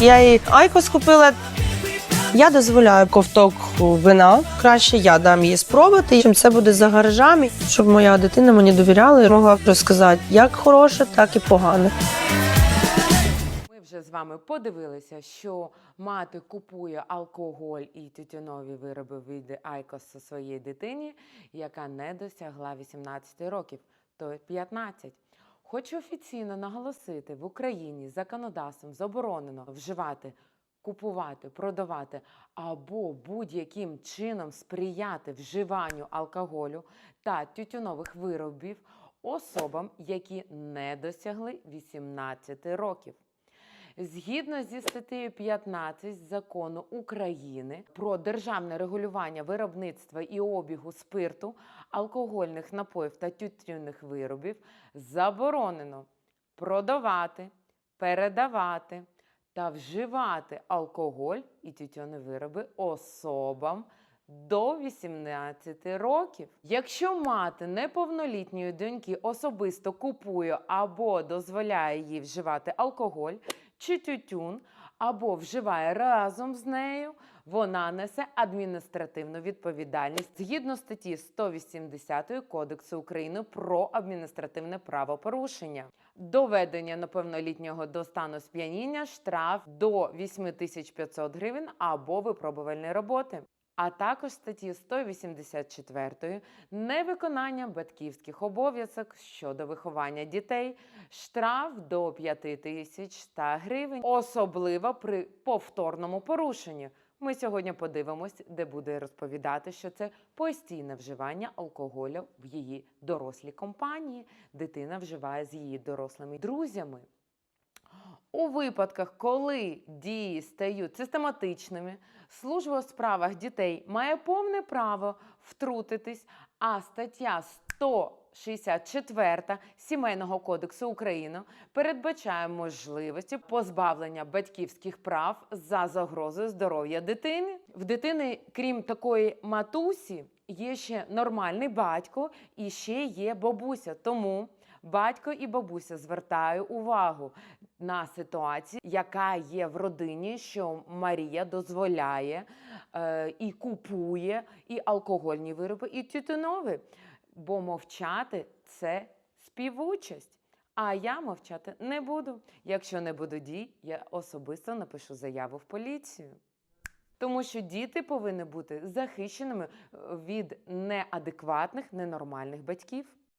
Я їй айкос купила. Я дозволяю ковток вина. Краще я дам їй спробувати. Чим це буде за гаражами, щоб моя дитина мені довіряла і могла розказати як хороше, так і погане. Ми вже з вами подивилися, що мати купує алкоголь і тютюнові вироби від Айкос своїй дитині, яка не досягла 18 років, то 15. Хочу офіційно наголосити, в Україні законодавством заборонено вживати, купувати, продавати або будь-яким чином сприяти вживанню алкоголю та тютюнових виробів особам, які не досягли 18 років. Згідно зі статтею 15 закону України про державне регулювання виробництва і обігу спирту, алкогольних напоїв та тютюнних виробів, заборонено продавати, передавати та вживати алкоголь і тютюнні вироби особам до 18 років. Якщо мати неповнолітньої доньки особисто купує або дозволяє їй вживати алкоголь чи тютюн, або вживає разом з нею, вона несе адміністративну відповідальність згідно статті 180 Кодексу України про адміністративне правопорушення. Доведення неповнолітнього до стану сп'яніння штраф до 8500 гривень або випробувальні роботи. А також статті 184 невиконання батьківських обов'язок щодо виховання дітей, штраф до 5 тисяч 100 гривень, особливо при повторному порушенні. Ми сьогодні подивимось, де буде розповідати, що це постійне вживання алкоголю в її дорослій компанії. Дитина вживає з її дорослими друзями. У випадках, коли дії стають систематичними, служба у справах дітей має повне право втрутитись, а стаття 164 Сімейного кодексу України передбачає можливості позбавлення батьківських прав за загрозою здоров'я дитини. В дитини, крім такої матусі, є ще нормальний батько і ще є бабуся. Тому батько і бабуся звертаю увагу на ситуацію, яка є в родині, що Марія дозволяє е, і купує і алкогольні вироби, і тютюнові. Бо мовчати це співучасть. А я мовчати не буду. Якщо не буду дій, я особисто напишу заяву в поліцію. Тому що діти повинні бути захищеними від неадекватних, ненормальних батьків.